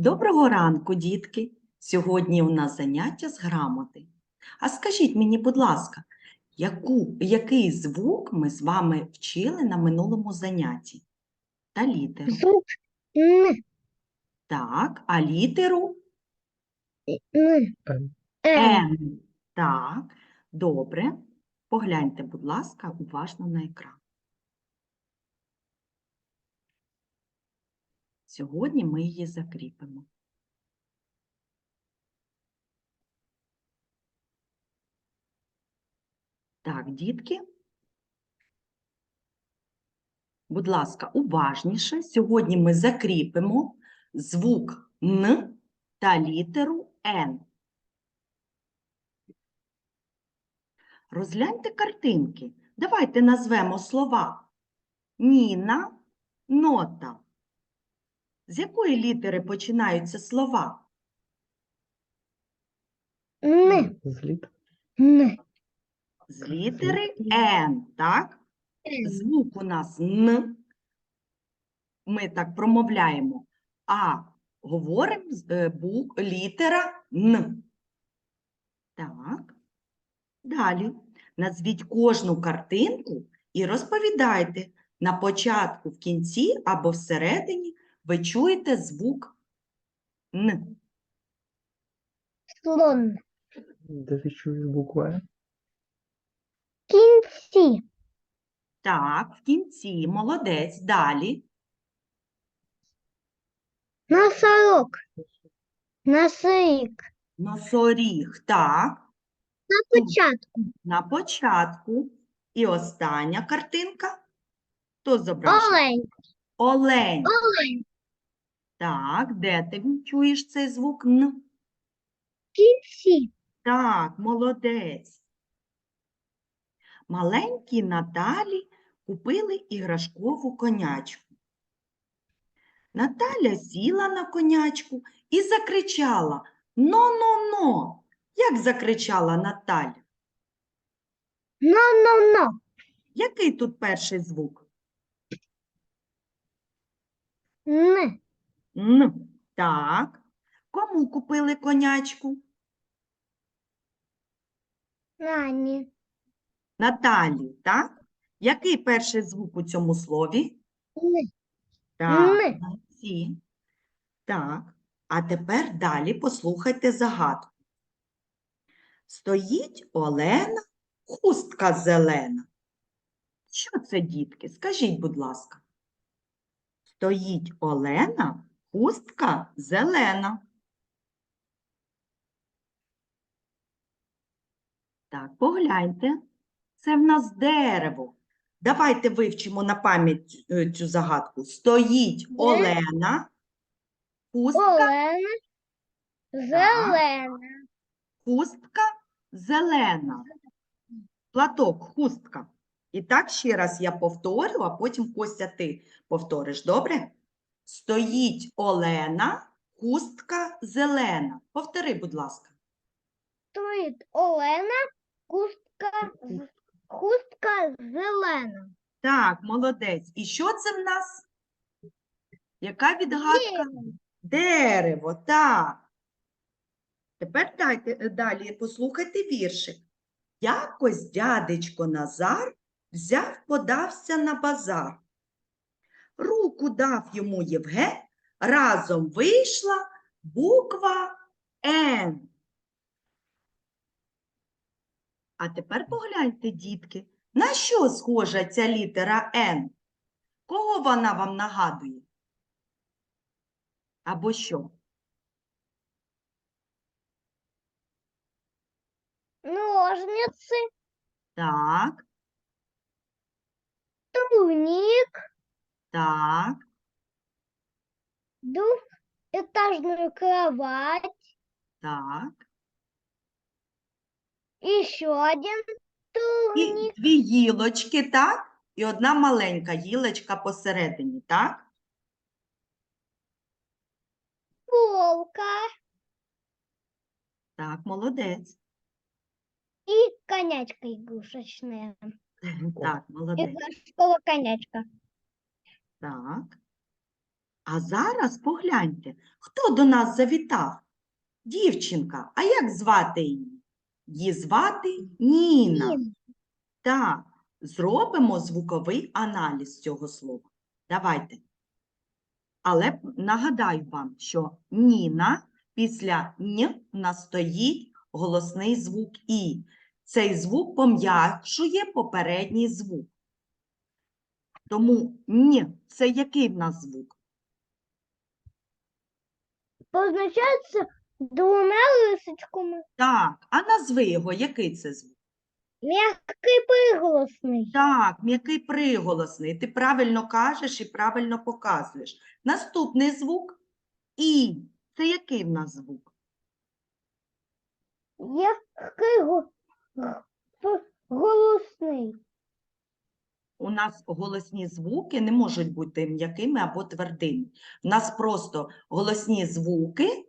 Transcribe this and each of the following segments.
Доброго ранку, дітки! Сьогодні у нас заняття з грамоти. А скажіть мені, будь ласка, яку, який звук ми з вами вчили на минулому занятті? Та літеру. Звук Н. Так, а літеру Н. Н. Так, добре. Погляньте, будь ласка, уважно на екран. Сьогодні ми її закріпимо. Так, дітки. Будь ласка, уважніше. Сьогодні ми закріпимо звук Н та літеру Н. Розгляньте картинки. Давайте назвемо слова. Ніна, нота. З якої літери починаються слова? Н. Зліт. Н. З літери Н, так? Звук у нас Н. Ми так промовляємо, а говоримо з- е, літера Н. Так. Далі. Назвіть кожну картинку і розповідайте. На початку, в кінці або всередині ви чуєте звук Н. Слон. Де ти чуєш букву Е? Кінці. Так, в кінці, молодець. Далі. Носорог. Носорік. Носоріг, так. На початку. На початку. І остання картинка. Хто зображений? Олень. Олень. Олень. Так, де ти чуєш цей звук Н? Кінці. Так, молодець. Маленькій Наталі купили іграшкову конячку. Наталя сіла на конячку і закричала «Но-но-но!» Як закричала Наталя? Но-но-но. Який тут перший звук? Н. Н. Так. Кому купили конячку? Нані. Наталі, так? Який перший звук у цьому слові? Н. Так, Н. молодці. Так, а тепер далі послухайте загадку. Стоїть Олена, хустка зелена. Що це, дітки? Скажіть, будь ласка. Стоїть Олена, хустка зелена. Так, погляньте. Це в нас дерево. Давайте вивчимо на пам'ять е, цю загадку. Стоїть Олена, хустка, Олена. Зелена. хустка зелена. Платок, хустка. І так ще раз я повторю, а потім Костя ти повториш, добре? Стоїть Олена, хустка зелена. Повтори, будь ласка. Стоїть Олена. Хустка. Хустка зелена. Так, молодець. І що це в нас? Яка відгадка? Дерево, так. Тепер дайте, е, далі послухайте віршик. Якось дядечко Назар взяв, подався на базар. Руку дав йому Євген, разом вийшла буква Н. А тепер погляньте, дітки, на що схожа ця літера Н? Кого вона вам нагадує? Або що? Ножниці. Так, Турник. Так, Двухэтажную кровать. так. Еще один І турник. дві гілочки, так? І одна маленька гілочка посередині, так? Полка. Так, молодець. И конячка игрушечная. Так, молодець. Игрушковая конячка. Так. А зараз погляньте, хто до нас завітав? Дівчинка. А як звати її? Її звати Ніна. Ніна. Так, зробимо звуковий аналіз цього слова. Давайте. Але нагадаю вам, що Ніна після Н в нас стоїть голосний звук І. Цей звук пом'якшує попередній звук. Тому Н – це який в нас звук? Позначається двома лисичками. Так, а назви його, який це звук? М'який приголосний. Так, м'який приголосний. Ти правильно кажеш і правильно показуєш. Наступний звук І. Це який в нас звук? М'який го- г- голосний. У нас голосні звуки не можуть бути м'якими або твердими. У нас просто голосні звуки,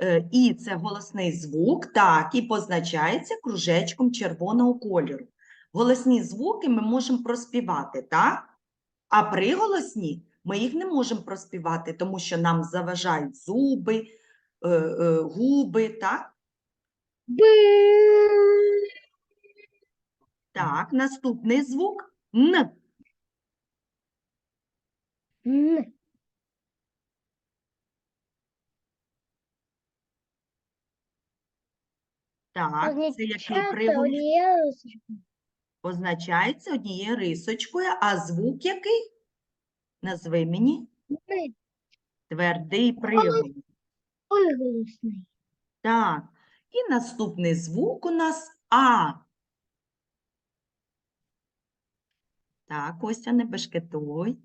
е, і це голосний звук, так, і позначається кружечком червоного кольору. Голосні звуки ми можемо проспівати, так? А приголосні ми їх не можемо проспівати, тому що нам заважають зуби, е, е, губи, так? Так, наступний звук Н. Н. Так, це який приголос? однією. Позначається однією рисочкою, а звук який? Назви мені. Н. Твердий приголос. Приголосний. Так. І наступний звук у нас А. Так, Костя, не бешкетуй.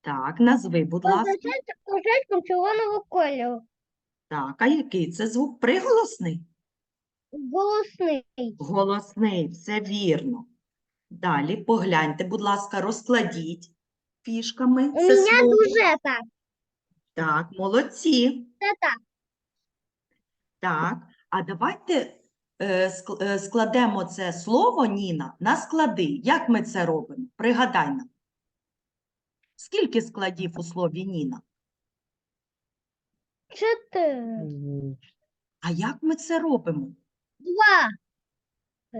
Так, назви, будь ласка. Позначається червоного кольору. Так, а який це звук? Приголосний? Голосний. Голосний, все вірно. Далі погляньте, будь ласка, розкладіть фішками У це мене слово. дуже так. Так, молодці. Це так. Так, а давайте складемо це слово, Ніна, на склади. Як ми це робимо? Пригадай нам. Скільки складів у слові Ніна? Чотири. А як ми це робимо? Два.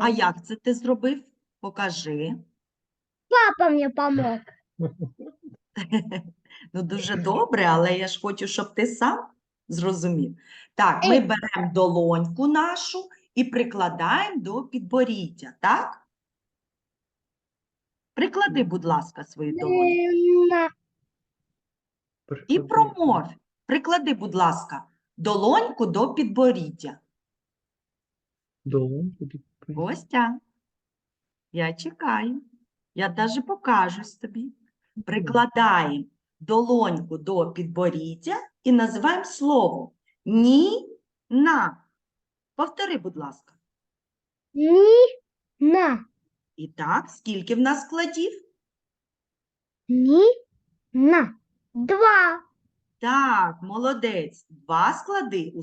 А як це ти зробив? Покажи. Папа мені помог. Ну, дуже добре, але я ж хочу, щоб ти сам зрозумів. Так, ми беремо долоньку нашу і прикладаємо до підборіддя, так? Приклади, будь ласка, свою долоньку. На. І промов. Приклади, будь ласка, долоньку до підборіддя. Долоньку до пи- Костя, я чекаю. Я навіть покажусь тобі. Прикладаємо долоньку до підборіддя і називаємо слово ні-на. Повтори, будь ласка. Ні. На. І так, скільки в нас складів? Ні. На. Два. Так, молодець. Два склади у